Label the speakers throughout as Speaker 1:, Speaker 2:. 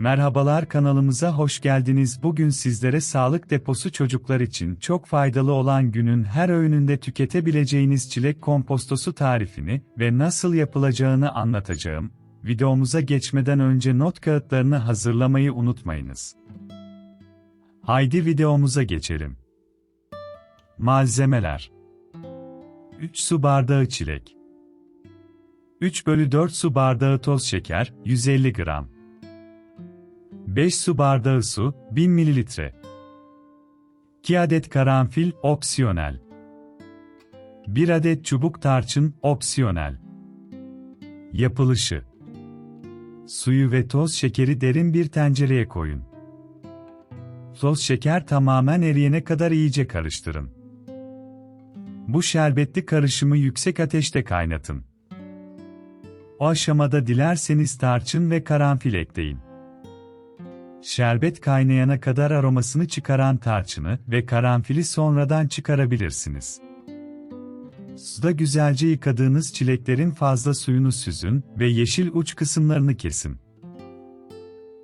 Speaker 1: Merhabalar kanalımıza hoş geldiniz. Bugün sizlere sağlık deposu çocuklar için çok faydalı olan günün her öğününde tüketebileceğiniz çilek kompostosu tarifini ve nasıl yapılacağını anlatacağım. Videomuza geçmeden önce not kağıtlarını hazırlamayı unutmayınız. Haydi videomuza geçelim. Malzemeler 3 su bardağı çilek 3 bölü 4 su bardağı toz şeker, 150 gram 5 su bardağı su, 1000 mililitre 2 adet karanfil, opsiyonel 1 adet çubuk tarçın, opsiyonel Yapılışı Suyu ve toz şekeri derin bir tencereye koyun. Toz şeker tamamen eriyene kadar iyice karıştırın. Bu şerbetli karışımı yüksek ateşte kaynatın. O aşamada dilerseniz tarçın ve karanfil ekleyin. Şerbet kaynayana kadar aromasını çıkaran tarçını ve karanfili sonradan çıkarabilirsiniz. Suda güzelce yıkadığınız çileklerin fazla suyunu süzün ve yeşil uç kısımlarını kesin.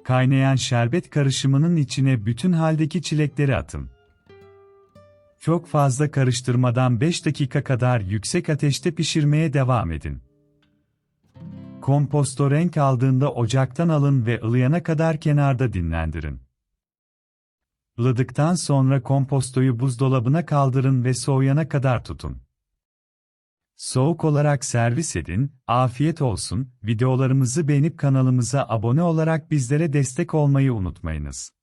Speaker 1: Kaynayan şerbet karışımının içine bütün haldeki çilekleri atın. Çok fazla karıştırmadan 5 dakika kadar yüksek ateşte pişirmeye devam edin. Komposto renk aldığında ocaktan alın ve ılıyana kadar kenarda dinlendirin. Ilıdıktan sonra kompostoyu buzdolabına kaldırın ve soğuyana kadar tutun. Soğuk olarak servis edin, afiyet olsun, videolarımızı beğenip kanalımıza abone olarak bizlere destek olmayı unutmayınız.